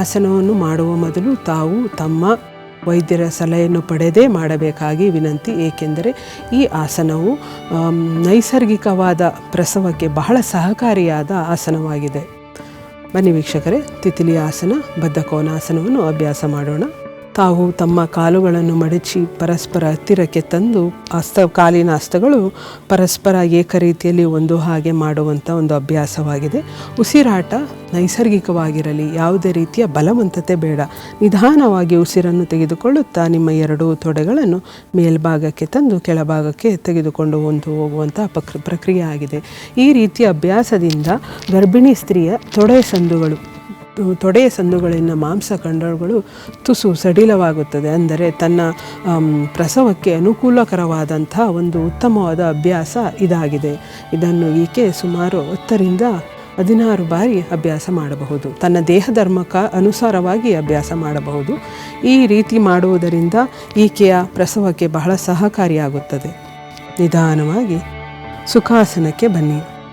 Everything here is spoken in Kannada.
ಆಸನವನ್ನು ಮಾಡುವ ಮೊದಲು ತಾವು ತಮ್ಮ ವೈದ್ಯರ ಸಲಹೆಯನ್ನು ಪಡೆದೇ ಮಾಡಬೇಕಾಗಿ ವಿನಂತಿ. ಏಕೆಂದರೆ ಈ ಆಸನವು ನೈಸರ್ಗಿಕವಾದ ಪ್ರಸವಕ್ಕೆ ಬಹಳ ಸಹಕಾರಿಯಾದ ಆಸನವಾಗಿದೆ. ಬನ್ನಿ ವೀಕ್ಷಕರೇ ತಿತಿಲಿ ಆಸನ, ಬದ್ಧ ಕೋನಾಸನವನ್ನು ಅಭ್ಯಾಸ ಮಾಡೋಣ. ತಾವು ತಮ್ಮ ಕಾಲುಗಳನ್ನು ಮಡಚಿ ಪರಸ್ಪರ ಹತ್ತಿರಕ್ಕೆ ತಂದು ಹಸ್ತ ಕಾಲಿನ ಹಸ್ತಗಳು ಪರಸ್ಪರ ಏಕರೀತಿಯಲ್ಲಿ ಒಂದು ಹಾಗೆ ಮಾಡುವಂಥ ಒಂದು ಅಭ್ಯಾಸವಾಗಿದೆ. ಉಸಿರಾಟ ನೈಸರ್ಗಿಕವಾಗಿರಲಿ, ಯಾವುದೇ ರೀತಿಯ ಬಲವಂತತೆ ಬೇಡ. ನಿಧಾನವಾಗಿ ಉಸಿರನ್ನು ತೆಗೆದುಕೊಳ್ಳುತ್ತಾ ನಿಮ್ಮ ಎರಡೂ ತೊಡೆಗಳನ್ನು ಮೇಲ್ಭಾಗಕ್ಕೆ ತಂದು ಕೆಳಭಾಗಕ್ಕೆ ತೆಗೆದುಕೊಂಡು ಒಂದು ಹೋಗುವಂಥ ಪ್ರಕ್ರಿಯೆ ಆಗಿದೆ. ಈ ರೀತಿಯ ಅಭ್ಯಾಸದಿಂದ ಗರ್ಭಿಣಿ ಸ್ತ್ರೀಯ ತೊಡೆ ಸಂದುಗಳು ತೊಡೆಯ ಸಂದುಗಳಿಂದ ಮಾಂಸ ಕಂಡಗಳು ತುಸು ಸಡಿಲವಾಗುತ್ತದೆ. ಅಂದರೆ ತನ್ನ ಪ್ರಸವಕ್ಕೆ ಅನುಕೂಲಕರವಾದಂಥ ಒಂದು ಉತ್ತಮವಾದ ಅಭ್ಯಾಸ ಇದಾಗಿದೆ. ಇದನ್ನು ಈಕೆ ಸುಮಾರು ಹತ್ತರಿಂದ ಹದಿನಾರು ಬಾರಿ ಅಭ್ಯಾಸ ಮಾಡಬಹುದು. ತನ್ನ ದೇಹಧರ್ಮಕ ಅನುಸಾರವಾಗಿ ಅಭ್ಯಾಸ ಮಾಡಬಹುದು. ಈ ರೀತಿ ಮಾಡುವುದರಿಂದ ಈಕೆಯ ಪ್ರಸವಕ್ಕೆ ಬಹಳ ಸಹಕಾರಿಯಾಗುತ್ತದೆ. ನಿಧಾನವಾಗಿ ಸುಖಾಸನಕ್ಕೆ ಬನ್ನಿ.